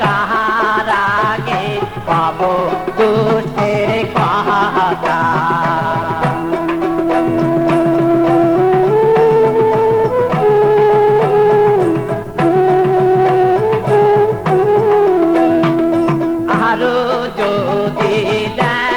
কাহার আগে পাব দুষ্টের কথা আরও যদি আরও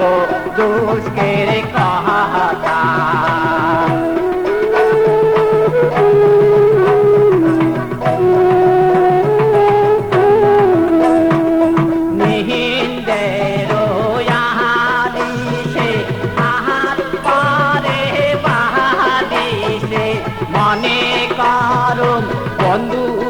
কব দুষ্কের কথা নিহিন্দের আহাদিসে আহার মনে করুন বন্ধু